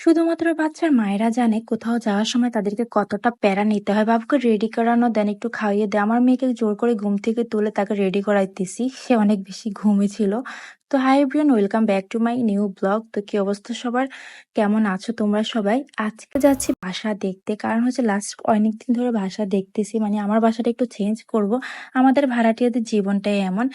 শুধুমাত্র বাচ্চার মায়েরা জানে কোথাও যাওয়ার সময় তাদেরকে কতটা প্যারা নিতে হয়। বাবুকে রেডি করানো দেন একটু খাইয়ে দেয়। আমার মেয়েকে জোর করে ঘুম থেকে তুলে তাকে রেডি করাইতেছি। সে অনেক বেশি ঘুমিয়েছিল। তো hi everyone welcome back to my new blog. তো কি অবস্থা সবার? কেমন আছো তোমরা সবাই? আজকে যাচ্ছি বাসা দেখতে। কারণ হচ্ছে লাস্ট অনেক দিন ধরে বাসা দেখতেছি। মানে আমার বাসাটা একটু চেঞ্জ করব। আমাদের ভাড়াটিয়াদের জীবনটাই এমন।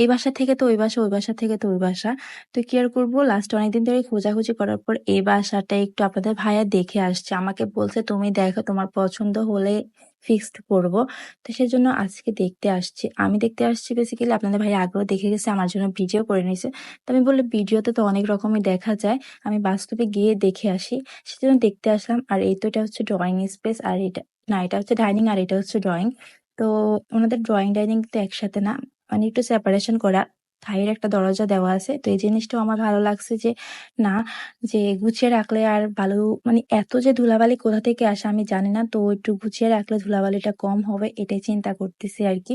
এই বাসা থেকে তো ওই বাসা, ওই বাসা থেকে তো ওই বাসা। তো কি আর করব লাস্ট অনেকদিন ধরে খোঁজাখুঁজি করার পর এই বাসাটা একটু আপনাদের ভাইয়া দেখে আসছে। আমাকে বলছে, তুমি দেখো, তোমার পছন্দ হলে ফিক্সড করব। তো সেজন্য আজকে দেখতে আসছি। আমি দেখতে আসছি বেসিক্যালি আপনাদের ভাই আগ্রহ দেখে গেছে, আমার জন্য ভিডিও করে নিয়েছে। তো আমি বললাম ভিডিওতে তো অনেক রকমই দেখা যায়। আমি বাস্তবে গিয়ে দেখে আসি। সেজন্য দেখতে আসলাম। আর এই তো এটা হচ্ছে ড্রয়িং স্পেস আর এটা, না, এটা হচ্ছে ডাইনিং আর এটা হচ্ছে ড্রয়িং। তো ওনাদের ড্রয়িং ডাইনিং তো একসাথে না। মানে একটু সেপারেশন করা। থাইয়ের একটা দরজা দেওয়া আছে। তো এই জিনিসটাও আমার ভালো লাগছে যে, না, যে গুছিয়ে রাখলে আর ভালো মানে এত যে ধুলাবালি কোথা থেকে আসে আমি জানি না। তো একটু গুছিয়ে রাখলে ধুলাবালিটা কম হবে, এটাই চিন্তা করতেছি আরকি।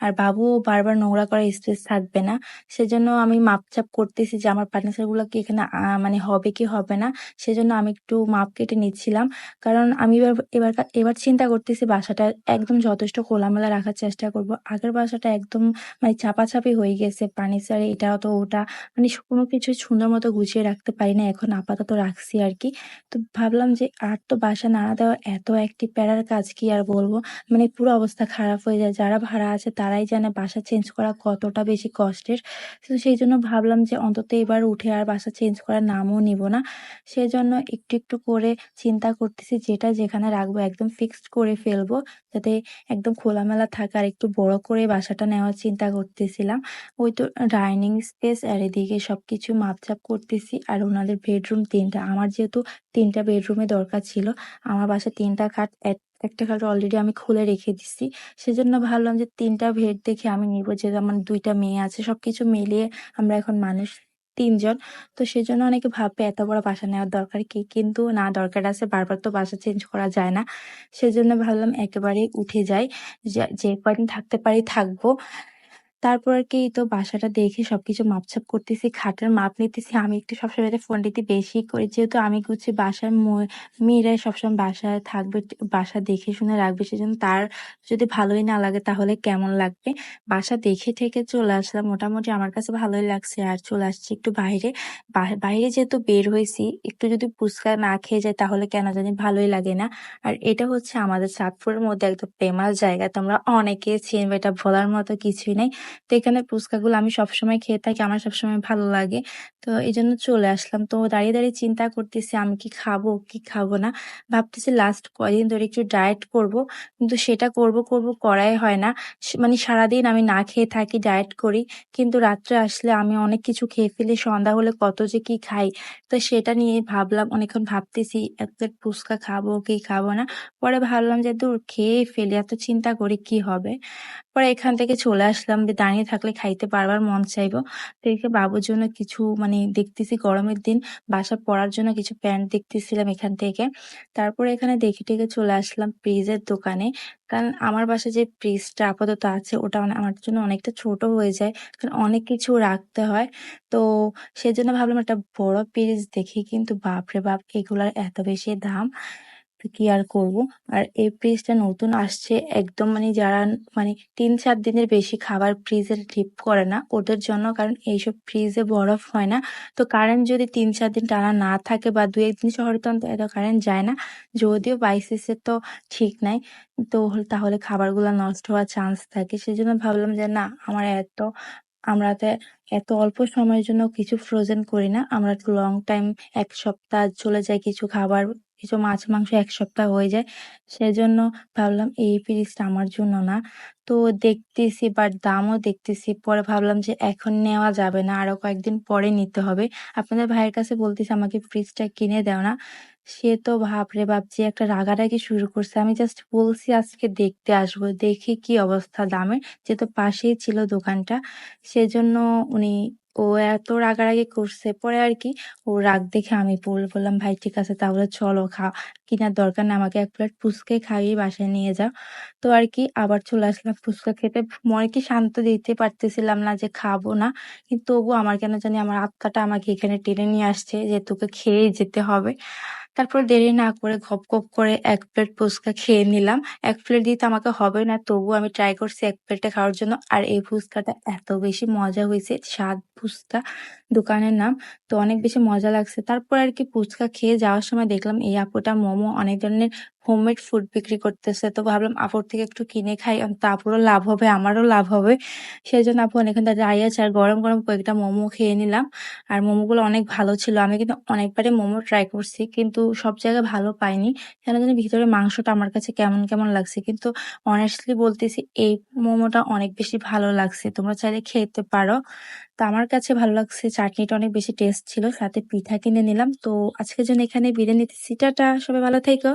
আর বাবুও বারবার নোংরা করার স্পেস থাকবে না। সেজন্য আমি মাপচাপ করতেছি যে আমার ফার্নিচারগুলো কি এখানে মানে হবে কি হবে না। সেজন্য আমি একটু মাপ কেটে নিচ্ছিলাম। কারণ আমি এবার এবার এবার চিন্তা করতেছি বাসাটা একদম যথেষ্ট খোলামেলা রাখার চেষ্টা করব। আগের বাসাটা একদম মানে চাপাচাপি হয়ে গেছে। ফার্নিচারে এটা তো ওটা মানে কোনো কিছুই সুন্দর মতো গুছিয়ে রাখতে পারি না। এখন আপাতত রাখছি আর কি তো ভাবলাম যে আর তো বাসা নাড়া দেওয়া এত একটি প্যারার কাজ কি আর বলব মানে পুরো অবস্থা খারাপ হয়ে যায়। যারা ভাড়া আছে তারাই জানে বাসা চেঞ্জ করা কতটা বেশি কষ্টের। তো সেই জন্য ভাবলাম যে অন্তত এবার উঠে আর বাসা চেঞ্জ করার নামও নিব না। সেজন্য একটু, একটু করে চিন্তা করতেছি যেটা যেখানে রাখব একদম ফিক্সড করে ফেলব। যাতে একদম খোলামেলা থাকে আর একটু বড় করে বাসাটা নেওয়ার চিন্তা করতেছিলাম। ওই তো ডাইনিং স্পেস আর এদিকে সব সবকিছু মাপচাপ করতেছি। আর ওনাদের বেডরুম তিনটা আমার যেহেতু তিনটা বেডরুমে দরকার ছিল। আমার বাসায় তিনটা খাট একটা কার্ড অলরেডি আমি খুলে রেখে দিছি। সেজন্য ভাবলাম যে তিনটা ভেট দেখে আমি নিব, যে আমার দুইটা মেয়ে আছে। সবকিছু মিলিয়ে আমরা এখন মানুষ তিনজন। তো সেজন্য অনেকে ভাববে, এত বড় বাসা নেওয়ার দরকার কি? কিন্তু না, দরকার আছে, বারবার তো বাসা চেঞ্জ করা যায় না। সেজন্য ভাবলাম একেবারেই উঠে যাই। যে কয়দিন থাকতে পারি থাকব। তারপর আর কি তো বাসাটা দেখে সবকিছু মাপছাপ করতেছি, খাটের মাপ নিতেছি। আমি একটু সবসময় ফোন দিতে বেশি করি। যেহেতু আমি হচ্ছে বাসার ম মেয়েরাই সবসময় বাসায় থাকবে, বাসা দেখে শুনে রাখবে। সেজন্য তার যদি ভালোই না লাগে তাহলে কেমন লাগবে? বাসা দেখে ঠেকে চলে আসলাম। মোটামুটি আমার কাছে ভালোই লাগছে। আর চলে আসছি একটু বাইরে। বাইরে যেহেতু বের হয়েছি, একটু যদি ফুচকা না খেয়ে যাই তাহলে কেন জানি ভালোই লাগে না। আর এটা হচ্ছে আমাদের চাঁদপুরের মধ্যে একদম ফেমাস জায়গা। তোমরা অনেকে চিনবে এটা ভোলার মতো কিছুই নেই। তো এখানে ফুচকাগুলো আমি সবসময় খেয়ে থাকি। আমার সবসময় ভালো লাগে। তো এই জন্য চলে আসলাম। তো দাঁড়িয়ে, দাঁড়িয়ে চিন্তা করতেছি আমি কি খাব, কি খাব না। ভাবতেছি লাস্ট কয়দিন ধরে একটু ডায়েট করব। কিন্তু সেটা করব, করব করাই হয় না। মানে সারাদিন আমি না খেয়ে থাকি, ডায়েট করি। কিন্তু রাত্রে আসলে আমি অনেক কিছু খেয়ে ফেলি। সন্ধ্যা হলে কত যে কি খাই। তো সেটা নিয়ে ভাবলাম অনেকক্ষণ ভাবতেছি এক প্লেট ফুচকা খাব কি খাব না। পরে ভাবলাম যে দূর খেয়ে ফেলি। এত চিন্তা করি কি হবে। পরে এখান থেকে চলে আসলাম যে দাঁড়িয়ে থাকলে খাইতে বারবার মন চাইব। এদিকে বাবুর জন্য কিছু মানে দেখতেছি গরমের দিন বাসা পরার জন্য কিছু প্যান্ট দেখতেছিলাম এখান থেকে। তারপরে এখানে দেখে টেকে চলে আসলাম ফ্রিজের দোকানে। কারণ আমার বাসায় যে ফ্রিজটা আপাতত আছে, ওটা মানে আমার জন্য অনেকটা ছোট হয়ে যায়। কারণ অনেক কিছু রাখতে হয়। তো সেজন্য ভাবলাম একটা বড় ফ্রিজ দেখি কিন্তু বাপরে বাপ, এগুলার এত বেশি দাম। কি আর করব? আর এই ফ্রিজটা নতুন আসছে একদম মানে যারা মানে তিন চার দিনের বেশি খাবার ফ্রিজে ডিপ করে না, ওদের জন্য কারণ এইসব ফ্রিজে বরফ হয় না। তো কারেন্ট যদি তিন চার দিন টানা না থাকে বা দু একদিন শহরে তো এত কারেন্ট যায় না, যদিও বাইসিসের তো ঠিক নাই, তো তাহলে খাবারগুলো নষ্ট হওয়ার চান্স থাকে। সেজন্য ভাবলাম যে না, আমার এত, আমরা তো এত অল্প সময়ের জন্য কিছু ফ্রোজেন করি না, আমরা লং টাইম এক সপ্তাহ চলে যায় কিছু খাবার কিছু মাছ মাংস এক সপ্তাহ হয়ে যায়। সেজন্য ভাবলাম এই ফ্রিজটা আমার জন্য না। তো দেখতেছি বাট দামও দেখতেছি। পরে ভাবলাম যে এখন নেওয়া যাবে না আরও কয়েকদিন পরে নিতে হবে। আপনাদের ভাইয়ের কাছে বলতেছি, আমাকে ফ্রিজটা কিনে দেও না। সে তো ভাবরে ভাবছি, একটা রাগারাগি শুরু করছে। আমি জাস্ট বলছি, আজকে দেখতে আসব, দেখি কি অবস্থা দামের। যেহেতু পাশেই ছিল দোকানটা, সেজন্য উনি ও এত রাগারাগি করছে। পরে আর কি ও রাগ দেখে আমি বল বললাম, "ভাই ঠিক আছে তাহলে চলো খা কিনার দরকার না আমাকে এক প্লেট ফুচকে খাইয়ে বাসায় নিয়ে যাও।" তো আর কি আবার চলে আসলাম ফুচকা খেতে। মনে কি শান্ত দিতে পারতেছিলাম না যে খাব না। কিন্তু তবুও আমার কেন জানি আমার আত্মাটা আমাকে এখানে টেনে নিয়ে আসছে যে তোকে খেয়ে যেতে হবে। তারপর দেরি না করে ঘপ ঘপ করে এক প্লেট ফুচকা খেয়ে নিলাম। এক প্লেট দিয়ে তো আমাকে হবে না। তবু আমি ট্রাই করছি এক প্লেটে খাওয়ার জন্য। আর এই ফুচকাটা এত বেশি মজা হয়েছে, স্বাদ ফুচকা দোকানের নাম। তো অনেক বেশি মজা লাগছে। তারপর আর কি ফুচকা খেয়ে যাওয়ার সময় দেখলাম এই আপুটা মোমো অনেক ধরনের হোমমেড ফুড বিক্রি করতেছে। তো ভাবলাম আপুর থেকে একটু কিনে খাই। তো আপুরও লাভ হবে, আমারও লাভ হবে। সেই জন্য আপু অনেকক্ষণ দাঁড়িয়ে আছে আর গরম, গরম কয়েকটা মোমো খেয়ে নিলাম। আর মোমোগুলো অনেক ভালো ছিল। আমি কিন্তু অনেকবারই মোমো ট্রাই করছি। কিন্তু সব জায়গায় ভালো পাইনি। কেন জানি ভিতরে মাংসটা আমার কাছে কেমন, কেমন লাগছে। কিন্তু অনেস্টলি বলতেছি এই মোমোটা অনেক বেশি ভালো লাগছে। তোমরা চাইলে খেতে পারো। তো আমার কাছে ভালো লাগছে। চাটনিটা অনেক বেশি টেস্ট ছিল। সাথে পিঠা কিনে নিলাম। তো আজকের জন্য এখানে বিদায় নিতেছি। টাটা। সবাই ভালো থেকো।